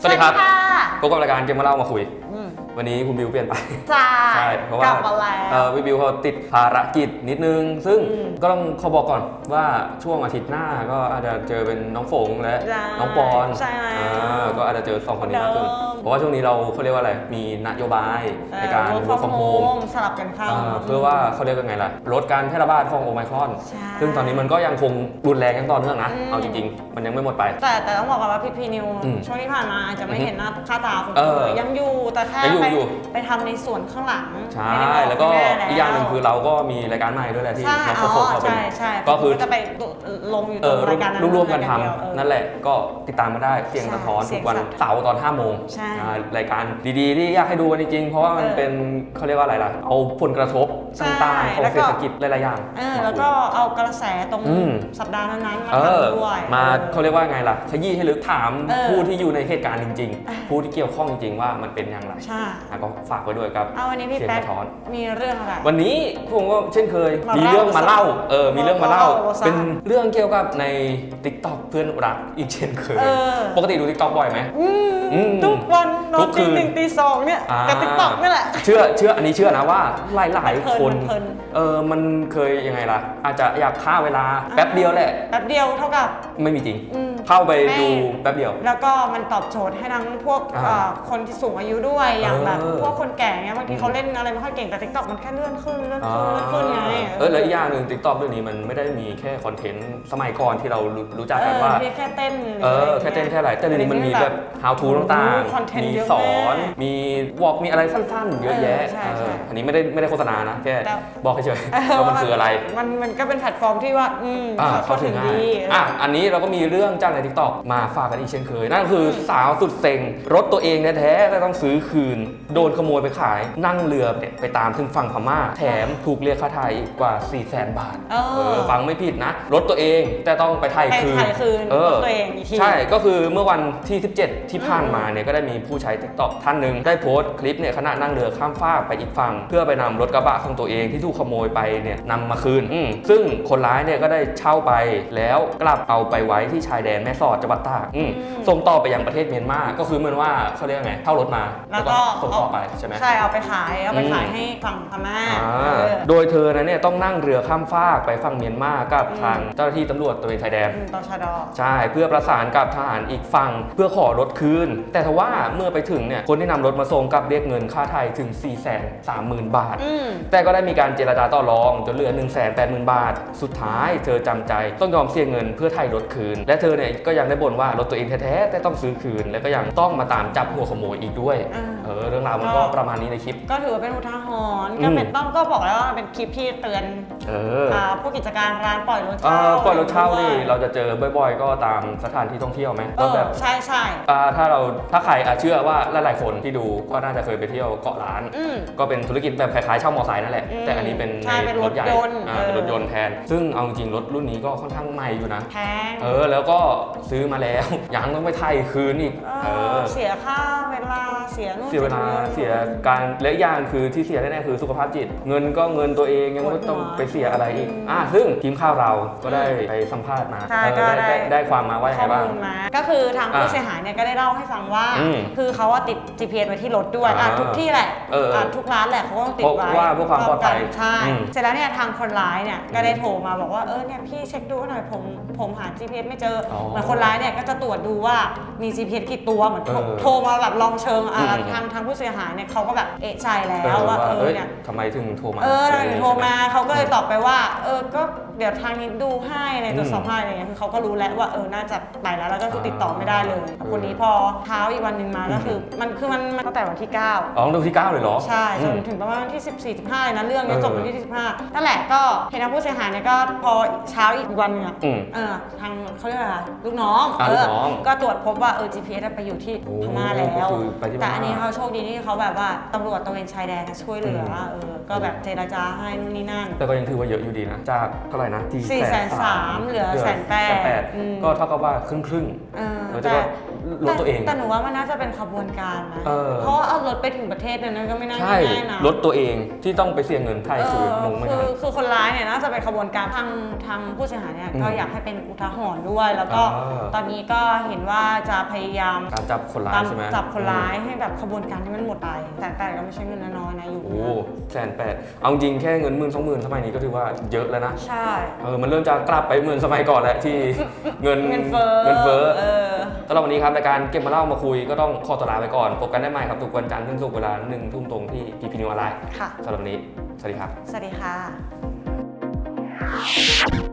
สวัสดีครับค่ะพบกับรายการเกมมาเล่ามาคุย อืมวันนี้คุณบิวเปลี่ยนไปใช่ใช่ เพราะกว่าลับมาแล้ว เอ่อพี่บิวเขาติดภารกิจนิดนึง ซึ่งอืมก็ต้องขอบอกก่อนว่าช่วงอาทิตย์หน้าก็อาจจะเจอเป็นน้องฝงและใช่น้องปอนใช่แล้วอ่าก็อาจจะเจอสองคนนี้มากขึ้น เดิม เพราะว่าช่วงนี้เราเขาเรียกว่าอะไร มีนโยบายในการเออ work from home สลับกันเข้า อ่าเพื่อว่าเขาเรียกว่าไงล่ะ ลดการแพร่ระบาดของโอไมครอน ใช่ซึ่งตอนนี้มันก็ยังคงรุนแรงยังต่อเนื่องนะ อืม เอาจริงๆ มันยังไม่หมดไป แต่แต่ต้องบอกก่อนว่าพีพีนิวอืมช่วงที่ผ่านมาอาจจะไม่อือฮึเห็นหน้าค่าตาคุณเออยังอยู่แต่แค่ยังอยู่ไปอยู่ ไปทำในส่วนข้างหลังใช่ ไม่ได้บแล้วก็ให้ม่อีกอย่างหนึ่งคือเราก็มีรายการใหม่ด้วยแหละที่ใช่น้องอ๋โฟอโฟเขาเป็นใช่ใช่ก็คือผมจะไปลงอยู่เอตรองรายการนั้นร่วมๆกันทเดียวเออำนั่นแหละก็ติดตามมาได้เสียงใช่สะท้อนเสีทุยงกวันสะท้อน เสาร์ตอน5โมง ใช่อ่ารายการดีๆ ที่อยากให้ดูกันจริงๆเพราะว่ามันเออเป็นเขาเรียกว่าอะไรล่ะ เอาผลกระทบใช่ต่างๆของแล้วก็เศรษฐกิจหลายๆอย่างเออแล้วก็เอากระแสตรงอืมสัปดาห์นั้นๆมาเออทำด้วย มาออเขาเรียกว่าไงล่ะ ขยี้ให้ลึกถามเออผู้ที่อยู่ในเหตุการณ์จริงอะๆผู้ที่เกี่ยวข้องจริงๆว่ามันเป็นอย่างไรใช่อะก็ฝากไว้ด้วยครับเอาวันนี้พี่เสียงแป๊กสะท้อนมีเรื่องอะไร วันนี้ผมว่าเช่นเคยมามีเล่าเรื่องมาเล่า เออ มีเรื่องมาเล่ามาเล่าซะเป็นเรื่องเกี่ยวกับใน t ิ k t o k เพื่อนรักอีกเช่นเคยเออปกติดู t ิ k t o k บ่อยไหมอืมอืมทุกวันนอทุนกคืตีนหนึ่งตีสองเนี่ยอ่ากับติ๊กต็อกนี่แหละ เชื่อเชื่ออันนี้เชื่อนะว่าหลายหลายๆเพลินคนเพลิน เออมันเคยยังไงล่ะ อาจจะอยากฆ่าเวลาแป๊บเดียวแหละ แป๊บเดียวเท่ากับ ไม่มีจริง อืมเข้าไปแม่ ดูแป๊บเดียว แล้วก็มันตอบโจทย์ให้ทั้งพวกอ่าเอ่อคนที่สูงอายุด้วยอย่างแบบเออ พวกคนแก่เนี่ยบางทีอืมเขาเล่นอะไรไม่ค่อยเก่งแต่ติ๊กต็อกมันแค่เลื่อนขึ้นเลื่อนอ่าขึ้นเลื่อนขึ้นไง เออแล้วอีกอย่างหนึ่ง t ิ k t o k เรื่องนี้มันไม่ได้มีแค่คอนเทนต์สมัยก่อนที่เรารู้รู้จักกันว่า เออแค่เต้นหรืเออะไรแค่เต้นแค่อะไรแต่เดี๋ยวนี้มันมีแบบ how to ต่าง คอนเทนๆมีต์เยอะสอนมากมีวอล์กมีอะไรสั้นๆ เยอะแยะเออใช่เอใช่ออันนี้ไม่ได้ไม่ได้โฆษณานะ แค่แต่บอกเฉยๆว่ามันคืออะไร มันมันก็เป็นแพลตฟอร์มที่ว่า อืมอ่าเข้าเข้าถึถึงงง่ายดี อะอันนี้เราก็มีเรื่องจากใน t ิ k t o k มาฝากกันอีกเช่นเคย นั่นก็คือสาวสุดเซ็ง รถตัวเองแท้ๆแต่ต้องซื้อคืน โดนขโมยไปขายนั่งเรือเนี่ยไปตามถึงฝั่งพม่า แถมถูกเรียกค่าไถ่อีกกว่า 4 0 0 0 0 0 บาทเออเออฟังไม่ผิดนะ รถตัวเองแต่ต้องไปไถ่ไปคืนถ่ายคืนเออตัวเองอีกที ใช่ ก็คือเมื่อวันที่ 17 ที่ผ่านมาเนี่ยก็ได้มีผู้ใช้ t ิ k t o k ท่านหนึ่งได้โพสต์คลิปเนี่ยขณะนั่งเรือข้ามฟากไปอีกฝั่ง เพื่อไปนำรถกระบะของตัวเองที่ถูกขโมยไปเนี่ยนำมาคืนอืมซึ่งคนร้ายเนี่ยก็ได้เช่าไปแล้วกลับเอาไปไว้ที่ชายแดนแม่สอดจังหวัดตากอืมอืมส่งต่อไปยังประเทศเมียนมาก็คือเหมือนว่าเขาเรียกไงเช่ารถมา แล้วก็ส่งต่อไปใช่ไหมใช่เอาไปขายเอาไปอืมขายให้ฝั่งพม่าอ่าเออโดยเธอนั้นเนี่ยต้องนั่งเรือข้ามฟากไปฝั่งเมียนมากับอืมทางเจ้าหน้าที่ตำรวจตระเวนชายแดนอืมตชดใช่เพื่อประสานกับทหารอีกฝั่งเพื่อขอรถคืน แต่ทว่าเมื่อไปถึงเนี่ยคนที่นำรถมาส่งกลับเรียกเงินค่าไทยถึง 4 3 0 0 0 0 บาทอืมแต่ก็ได้มีการเจรจาต่อรองจนเหลือ 1 8 0 0 0 0 บาท สุดท้ายเธอจำใจต้องยอมเสียเงินเพื่อไถ่รถคืน และเธอเนี่ยก็ยังได้บ่นว่ารถตัวเองแท้ๆแต่ต้องซื้อคืน และก็ยังต้องมาตามจับหัวขโมยอีกด้วยอ่าเออเรื่องราวมันก็ประมาณนี้ในคลิป ก็ถือว่าเป็นอุทาหรณ์อืมก็เป็นต้องก็บอกแล้วว่าเป็นคลิปที่เตือนเอออ่าผู้กิจการร้านปล่อยรถเอเช่าอปล่อยรถเช่านี่ด้วยเราจะเจอบ่อย ๆ ก็ตามสถานที่ท่องเที่ยวไหมเอว่าอแบบใช่ใช่อ่าถ้าเราถ้าใครอะเชื่อว่าหลายๆคนที่ดูก็น่าจะเคยไปเที่ยวเกาะล้าน อืม ก็เป็นธุรกิจแบบคล้ายๆเช่ามอไซค์นั่นแหละ อืมแต่อันนี้เป็นใช่เป็นรถใหญ่ยนต์อ่าเออ เป็นรถยนต์แทน ซึ่งเอาจริงๆรถรุ่นนี้ก็ค่อนข้างใหม่อยู่นะ แพงเออ แล้วก็ซื้อมาแล้ว ยังต้องไปไถ่คืนอีก เอเออ อเสียค่าเวลาเสียนู่นเสียเวลานี่เสียการและอีกอย่างคือที่เสียแน่ๆคือสุขภาพจิต เงินก็เงินตัวเองยังไม่ต้องไปเสียอะไรอีกอะซึ่งทีมข่าวเราก็ได้ไปสัมภาษณ์มาใช่เออก็ได้ได้ได้ได้ความมาว่ายังข้ไงอบ้าง มูลมา ก็คือทางผู้อ่าเสียหายเนี่ยก็ได้เล่าให้ฟังว่า อืมคือเขาว่าติด GPS ไว้ที่รถด้วยอะอ่าทุกที่แหละเอออะทุกร้านแหละเขาก็ต้องติดไว้เพราะว่าเพื่อความปลอดภัยใช่อืมเสร็จแล้วเนี่ยทางคนร้ายเนี่ยก็ได้โทรมาบอกว่าเออเนี่ยพี่เช็คดูหน่อยผมผมหา GPS ไม่เจอออเหมือนคนร้ายเนี่ยก็จะตรวจดูว่ามี GPS กี่ตัวเหมือนโทรเออโทรมาแบบลองเชิงอะอืม ทางทางผู้เสียหายเนี่ยเขาก็แบบเอะใจแล้เอวอว่าว่าเอเอ้อยเนี่ย ทำไมถึงโทรมาเออะไรย่งงี้โทรมาใช่ไหเขาก็เลยตอบไปว่า เออ ก็ เดี๋ยวทางนี้ดูให้ในตรวจสอบอืมให้อะไรเงี้ยคือเขาก็รู้แล้วว่าเออน่าจะไปแล้วแล้วก็คือติดต่อไม่ได้เลยอ่าคนนี้พอเช้าอีกวันหนึ่งมาก็คือมันคือมันมันตั้งแต่วันที่ 9 อ๋อดูที่ 9 เลยเหรอใช่จอืนมถึงประมาณวันที่ 14 15เลยนะเรื่องเนี้ยเออจบวันที่ 15 นั่นแหละก็เห็นทางผู้เสียหายเนี่ยก็พอเช้าอีกวันหนึงอะอืม เออทางเขาเรียกอะไรอะลูกน้องอ่าเอลูอกน้องก็ตรวจพบว่าเออ GPS อะไปอยู่ที่โอ้พม่าแล้ว ก็คือไปที่พม่าแต่อันนี้เขาโชคดีที่เขาแบบว่าตำรวจตระเวนชายแดนอะช่วยเหลืออม เออก็แบบเจรจาให้นู่นนี่นั่น แต่ก็ยังถือว่าเยอะอยู่ดีนะ จากเท่าไหร่นะสี่แสนสามเหลือแสนแปดแปดอืมก็เท่ากับว่าครึ่งครึ่งเออๆเราจะว่าลดตัวเอง แต่หนูว่ามันน่าจะเป็นขบวนการนะเออ เพราะว่าเอารถไปถึงประเทศนั้นก็ไม่น่าใช่ง่ายๆนะลดตัวเองที่ต้องไปเสียเงินไทยเอคือองงไหมคืคอรับคือคนร้ายเนี่ยน่าจะเป็นขบวนการทางทางผู้เสียหายเนี่ยอืมก็อยากให้เป็นอุทาหรณ์ด้วย แล้วก็อ่า ตอนนี้ก็เห็นว่าจะพยายามการจับคนร้าตายมใช่ไหมจับคนร้ายให้แบบขบวนการที่มันหมดไปแต่แต่ก็ไม่ใช่เงินน้อยๆนะอยู่โอ้แสนแปดเอาจริงแค่เงินหมื่นสองหมื่นสมัยนี้ก็ถือว่าเยอะแล้วนะ ใช่ เออ มันเริ่มจะกลับไปเหมือนสมัยก่อนแล้วที่ เงินเงินเฟ้อเงินเฟ้อ เออ สำหรับวันนี้ครับรายการเก็บมาเล่ามาคุยก็ต้องขอตัวลาไปก่อนพบกันได้ใหม่ครับทุกวันจันทร์ถึงศุกร์เวลาหนึ่งทุ่มตรงที่พีพีนิวออนไลน์ค่ะ สำหรับวันนี้ สวัสดีครับ สวัสดีค่ะ